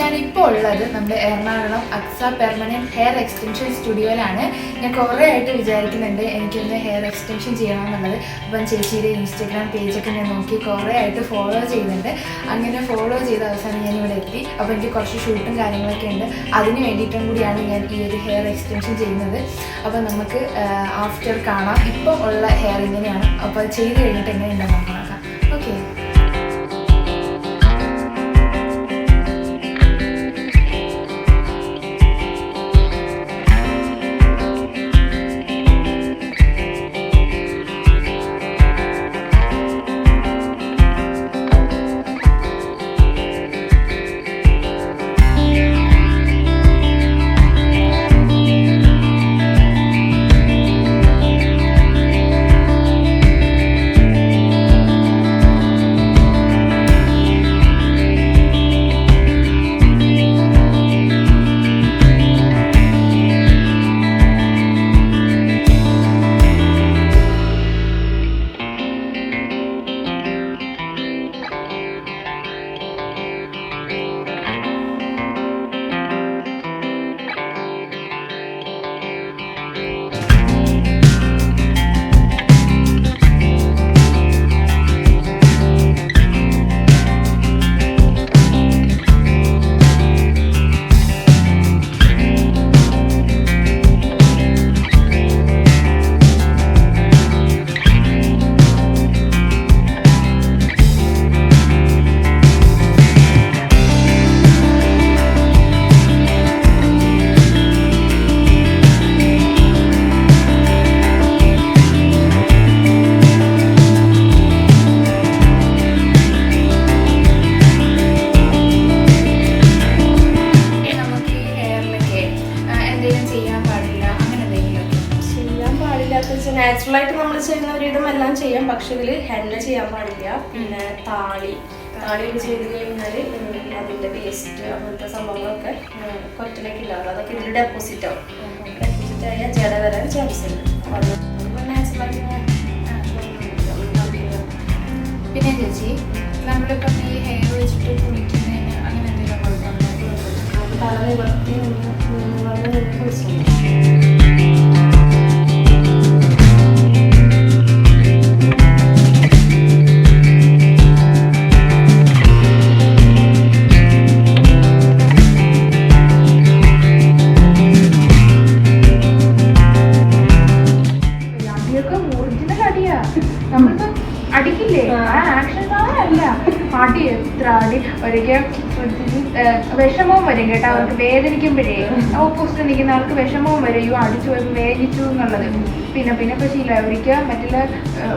ഞാനിപ്പോൾ ഉള്ളത് നമ്മുടെ Ernakulam Aksa permanent hair extension സ്റ്റുഡിയോയിലാണ് ഞാൻ കുറേ ആയിട്ട് വിചാരിക്കുന്നുണ്ട് എനിക്കൊന്ന് ഹെയർ എക്സ്റ്റൻഷൻ ചെയ്യണമെന്നുള്ളത്. അപ്പം ചേച്ചിയുടെ ഇൻസ്റ്റഗ്രാം പേജൊക്കെ ഞാൻ നോക്കി കുറേ ആയിട്ട് ഫോളോ ചെയ്യുന്നുണ്ട്. അങ്ങനെ ഫോളോ ചെയ്ത അവസാനം ഞാൻ ഇവിടെ എത്തി. അപ്പോൾ എനിക്ക് കുറച്ച് ഷൂട്ടും കാര്യങ്ങളൊക്കെ ഉണ്ട്. അതിന് വേണ്ടിയിട്ടും കൂടിയാണ് ഞാൻ ഈ ഒരു ഹെയർ എക്സ്റ്റൻഷൻ ചെയ്യുന്നത്. അപ്പോൾ നമുക്ക് ആഫ്റ്റർ കാണാം. ഇപ്പോൾ ഉള്ള ഹെയർ ഇങ്ങനെയാണ്. അപ്പോൾ ചെയ്ത് കഴിഞ്ഞിട്ട് എങ്ങനെയുണ്ടെന്ന് ആയിട്ട് നമ്മൾ ചെയ്യുന്ന ഒരുവിധം എല്ലാം ചെയ്യാം പക്ഷെ ഇതിൽ ഹെന്ന ചെയ്യാൻ പാടില്ല പിന്നെ താളി താളി ചെയ്ത് കഴിഞ്ഞാൽ അതിന്റെ വേസ്റ്റ് അങ്ങനത്തെ സംഭവങ്ങളൊക്കെ കുറച്ചിലേക്ക് ഇല്ലാതെ അതൊക്കെ ഇതിൽ ഡെപ്പോസിറ്റ് ആവും ഡെപ്പോസിറ്റ് ആയാൽ ജട വരാൻ ചാൻസ് ഉണ്ട് പിന്നെ ചേച്ചി നമ്മളിപ്പം ഈ ഹെയർ വെച്ചിട്ട് കുളിക്കുന്നതിന് അങ്ങനെ എന്തെങ്കിലും കുഴപ്പമുണ്ടോ തല നിവർത്തി നിന്ന് നമ്മളിപ്പോ അടിക്കില്ലേ? ആ. ആക്ഷൻ അല്ല. അടി എത്ര അടി ഒരിക്കൽ വിഷമവും വരും കേട്ടോ. അവർക്ക് വേദനിക്കുമ്പോഴേ. ഓപ്പോസിറ്റ് നിൽക്കുന്ന ആൾക്ക് വിഷമവും വരും. അയ്യോ അടിച്ചു വേദിച്ചു എന്നുള്ളത്. പിന്നെ പിന്നെ ഇപ്പൊ ശീല ഒരിക്കൽ മറ്റുള്ള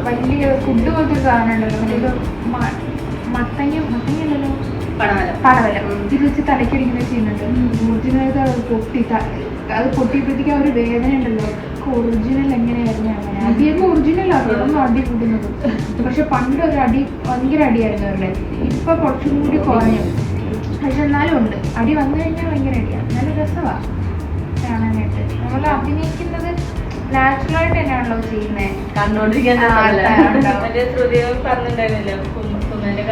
വലിയ ഫുഡ് പോലത്തെ ഒരു സാധനം ഉണ്ടല്ലോ. മറ്റേ മത്തങ്ങ മത്തങ്ങല്ലോ പടവലം. ഇത് വെച്ച് തലയ്ക്കടിക്കുന്ന ചെയ്യുന്നുണ്ട് ഒറിജിനൽ അത് പൊട്ടി അത് പൊട്ടിയപ്പോഴത്തേക്ക് ആ ഒരു വേദന ഉണ്ടല്ലോ. ഒറിജിനൽ എങ്ങനെയായിരുന്നു അങ്ങനെ? അടിയൊക്കെ ഒറിജിനൽ ആയിരുന്നു. അടി കൂടുന്നത് പക്ഷെ പണ്ട് ഒരു അടി ഭയങ്കര അടിയായിരുന്നു അവരുടെ. ഇപ്പൊ കുറച്ചും കൂടി കുറഞ്ഞു. പക്ഷെ എന്നാലും ഉണ്ട്. അടി വന്നു കഴിഞ്ഞാൽ ഭയങ്കര അടിയാണ് നല്ല രസമാണ് കാണാനായിട്ട്. നമ്മൾ അഭിനയിക്കുന്നത് നാച്ചുറൽ ആയിട്ട് തന്നെയാണല്ലോ ചെയ്യുന്നത് കണ്ടോണ്ടിരിക്കാൻ പറഞ്ഞിട്ടുണ്ടായിരുന്നില്ലേ? കുന്നന്റെ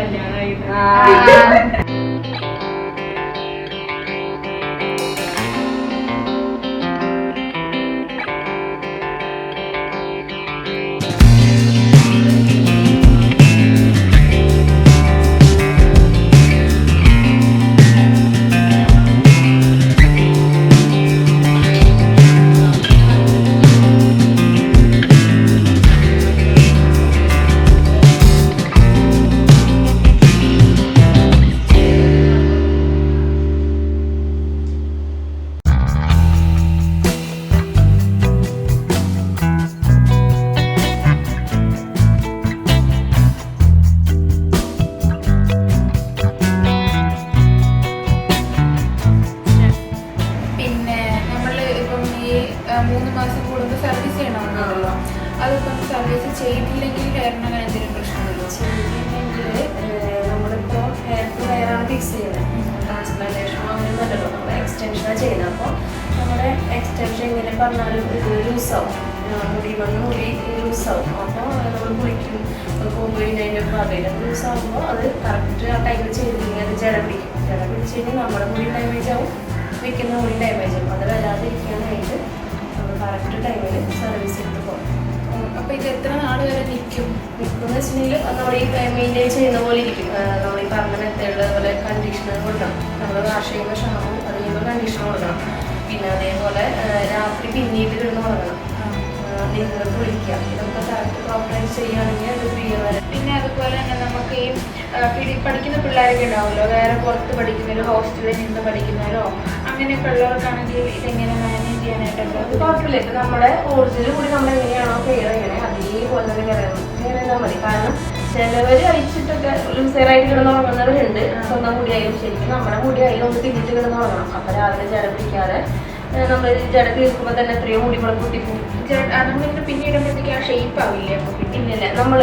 പറഞ്ഞാലും ഇത് ലൂസാവും മുടി വന്ന് മുടി ലൂസാവും അപ്പോൾ നമ്മൾ കുളിക്കും പോകുമ്പോൾ കഴിഞ്ഞതിന്റെ ഭാഗം ലൂസാകുമ്പോൾ അത് കറക്റ്റ് ആ ടൈമിൽ ചെയ്തില്ലെങ്കിൽ അത് ജല പിടിക്കും. ജല പിടിച്ച് കഴിഞ്ഞാൽ നമ്മുടെ മുടി ഡാമേജ് ആവും. വെക്കുന്ന മുടി ഡാമേജ് ആവും. അത് വരാതിരിക്കാനായിട്ട് നമ്മൾ കറക്റ്റ് ടൈമിൽ സർവീസ് എടുത്ത് പോകും അപ്പൊ ഇത് എത്ര നാൾ വരെ നിൽക്കും നിൽക്കുമെന്ന് വെച്ചിട്ടുണ്ടെങ്കിൽ നമ്മൾ ഈ മെയിന്റെയിൻ ചെയ്യുന്ന പോലെ ഇരിക്കും. നമ്മൾ ഈ പറഞ്ഞ മെത്തേഡ് അതുപോലെ കണ്ടീഷണർ കൊടുക്കണം നമ്മൾ വാഷ് ചെയ്യുമ്പോൾ ഷാമ്പു അത് കഴിയുമ്പോൾ കണ്ടീഷണർ കൊടുക്കണം പിന്നെ അതേപോലെ രാത്രി പിന്നീട് കിടന്ന് ഉറങ്ങണം. നിങ്ങൾക്ക് കുളിക്കുക. ഇതൊക്കെ കറക്റ്റ് പ്രോപ്പറായിട്ട് ചെയ്യുകയാണെങ്കിൽ അത് ക്ലിയർ വരെ പിന്നെ അതുപോലെ തന്നെ നമുക്ക് ഈ പിടി- പഠിക്കുന്ന പിള്ളേരൊക്കെ ഉണ്ടാവുമല്ലോ. വേറെ പുറത്ത് പഠിക്കുന്നവരോ ഹോസ്റ്റലിൽ നിന്ന് പഠിക്കുന്നവരോ അങ്ങനെയൊക്കെ ഉള്ളവർക്കാണെങ്കിൽ ഇതെങ്ങനെ മാനേജ് അത് ചെയ്യാനായിട്ടൊക്കെ കുഴപ്പമില്ല. ഇപ്പം നമ്മുടെ ഒറിജിനൽ കൂടി നമ്മൾ എങ്ങനെയാണോ കെയർ ചെയ്യണേ അതേപോലെ തന്നെ ചെയ്താൽ മതി. കാരണം ചിലവർ അഴിച്ചിട്ടൊക്കെ ലൂസറായിട്ട് കിടന്നുറങ്ങുന്നവരുണ്ട്. സ്വന്തം മുടിയായാലും ശരിക്കും നമ്മുടെ മുടിയായാലും ഒന്ന് പിന്നിട്ട് കിടന്നുറങ്ങണം. അപ്പൊ രാവിലെ ജട പിടിക്കാതെ നമ്മൾ ജട തീർക്കുമ്പോൾ തന്നെ എത്രയോ മുടികളും കൂടെ പൊട്ടിപ്പോകും നമ്മളിങ്ങനെ പിന്നീടുമ്പോഴത്തേക്ക് ആ ഷേപ്പ് ആവില്ല? ഇല്ലില്ല. നമ്മൾ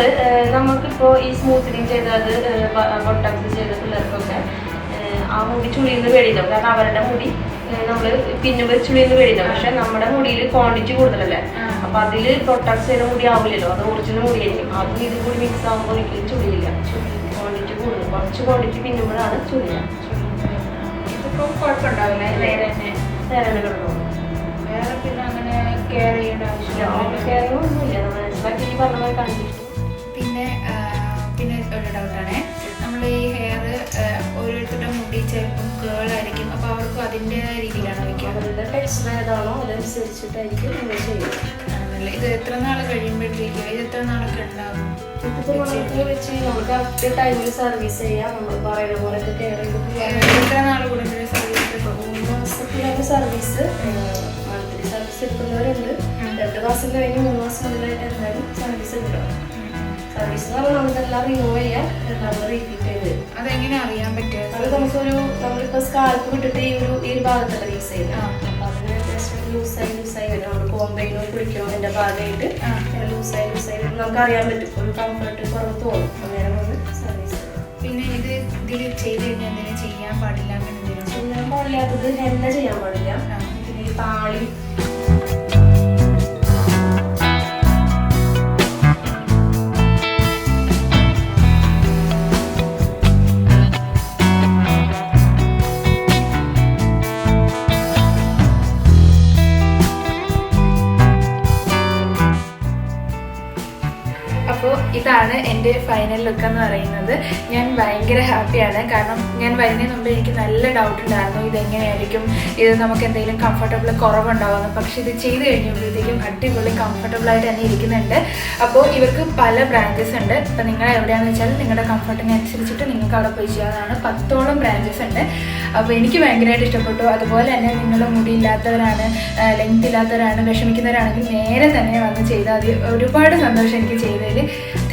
നമുക്കിപ്പോൾ ഈ സ്മൂത്തനിങ് ചെയ്തത് ബൊട്ടാക്സ് ചെയ്ത പിള്ളേർക്കൊക്കെ ആ മുടി ചുളിയുന്ന പേടിയുണ്ടാവും കാരണം അവരുടെ മുടി നമ്മൾ പിന്നുമ്പോൾ ചുളിയുന്ന പേടിയുണ്ടാവും പക്ഷെ നമ്മുടെ മുടിയിൽ ക്വാണ്ടിറ്റി കൂടുതലല്ലേ. അപ്പൊ അതിൽ പ്രൊട്ടക്ട്സ് ചെയ്യുന്ന മുടി ആവില്ലല്ലോ. അത് ഒറിജിനൽ മുടിയായിരിക്കും. അതും ഇതും കൂടി മിക്സ് ആകുമ്പോൾ ഒരിക്കലും ചുളിയില്ല. ക്വാണ്ടിറ്റി കൂടുതൽ കുറച്ച് ക്വാണ്ടിറ്റി പിന്നുമ്പോഴാണ് ചുളിയ കുഴപ്പമുണ്ടാവില്ല തന്നെ. വേറെ പിന്നെ അങ്ങനെ കെയർ ചെയ്യേണ്ട ആവശ്യമില്ല. കെയറിംഗ് ഒന്നുമില്ല നമ്മൾ ഈ പറഞ്ഞ പോലെ കണ്ടീഷൻ പിന്നെ പിന്നെ ഒരു ഡൗട്ടാണ് നമ്മൾ ഈ ഹെയർ ഓരോരുത്തരുടെ മുടി ചിലപ്പം കേൾ ആയിരിക്കും. അപ്പോൾ അവർക്കും അതിന്റെതായ രീതിയിലാണ് വയ്ക്കുക. അവരുടെ ടെക്സ്ചർ ഏതാണോ അതനുസരിച്ചിട്ടായിരിക്കും നമ്മൾ ചെയ്യുന്നത് ആണല്ലേ? ഇത് എത്ര നാൾ കഴിയുമ്പോഴത്തേക്കും ഇത് എത്ര നാളൊക്കെ ഉണ്ടാവും? ഇതിപ്പോ നമുക്ക് വെച്ച് നമുക്ക് കറക്റ്റ് ടൈമിൽ സർവീസ് ചെയ്യാം. നമ്മൾ പറയുന്ന പോലെ കെയർ ചെയ്ത് എത്ര നാൾ കൂടുമ്പോൾ സർവീസ് മൂന്ന് മാസത്തിലാണ് സർവീസ് മന്ത്ലി സർവീസ് എടുക്കുന്നവരുണ്ട്. രണ്ട് മാസം കഴിഞ്ഞ് മൂന്ന് മാസം മുതലായിട്ട് എന്തായാലും സർവീസ് എടുക്കണം. സർവീസ് എന്ന് പറഞ്ഞാൽ നമുക്കെല്ലാം റിമൂവ് ചെയ്യാം നമ്മൾ റീഫിറ്റ് ചെയ്ത് അതെങ്ങനെ അറിയാൻ അത് പറ്റുക നമുക്കൊരു നമ്മളിപ്പോൾ സ്കാൽപ്പ് വിട്ടിട്ട് ഈ ഒരു ഈ ഒരു ഭാഗത്തുള്ള യൂസ് ചെയ്യുന്നത് ആ. അപ്പോൾ അതിന് ജസ്റ്റ് ലൂസായി ലൂസായി വരും. നമ്മൾ കോമ്പൈനോ കുളിക്കണോ എന്റെ ഭാഗമായിട്ട്. ആ. ഇങ്ങനെ ലൂസായി ലൂസായി വരും നമുക്ക് അറിയാൻ പറ്റും. ഒരു കംഫർട്ട് കുറവ് തോന്നും. അന്നേരം വന്ന് സർവീസ് പിന്നെ ഇത് ഇതിൽ ചെയ്ത് കഴിഞ്ഞാൽ എന്തെങ്കിലും ചെയ്യാൻ പാടില്ല ചെയ്യാൻ പാടില്ലാത്തത് ഹെന്ന ചെയ്യാൻ പാടില്ല. പിന്നെ ഈ താളി അപ്പോൾ ഇതാണ് എന്റെ ഫൈനൽ ലുക്ക് എന്ന് പറയുന്നത്. ഞാൻ ഭയങ്കര ഹാപ്പിയാണ് കാരണം ഞാൻ വരുന്നതിന് മുമ്പ് എനിക്ക് നല്ല ഡൗട്ട് ഉണ്ടായിരുന്നു. ഇതെങ്ങനെയായിരിക്കും? ഇത് നമുക്ക് എന്തെങ്കിലും കംഫർട്ടബിൾ കുറവുണ്ടാവുമെന്ന്. പക്ഷെ ഇത് ചെയ്ത് കഴിഞ്ഞപ്പോഴത്തേക്കും അടിപൊളി കംഫർട്ടബിൾ ആയിട്ട് തന്നെ ഇരിക്കുന്നുണ്ട്. അപ്പോൾ ഇവർക്ക് പല ബ്രാഞ്ചസ് ഉണ്ട്. അപ്പോൾ നിങ്ങൾ എവിടെയാണെന്ന് വെച്ചാൽ നിങ്ങളുടെ കംഫർട്ടിനെ അനുസരിച്ചിട്ട് നിങ്ങൾക്ക് അവിടെ പോയി ചെയ്യാവുന്നതാണ്. പത്തോളം ബ്രാഞ്ചസ് ഉണ്ട്. അപ്പോൾ എനിക്ക് ഭയങ്കരമായിട്ട് ഇഷ്ടപ്പെട്ടു. അതുപോലെ തന്നെ നിങ്ങളുടെ മുടിയില്ലാത്തവരാണ് ലെങ്ത് ഇല്ലാത്തവരാണ് വിഷമിക്കുന്നവരാണെങ്കിൽ നേരെ തന്നെ വന്ന് ചെയ്താൽ മതി. ഒരുപാട് സന്തോഷം എനിക്ക് ചെയ്തതിൽ. Yeah.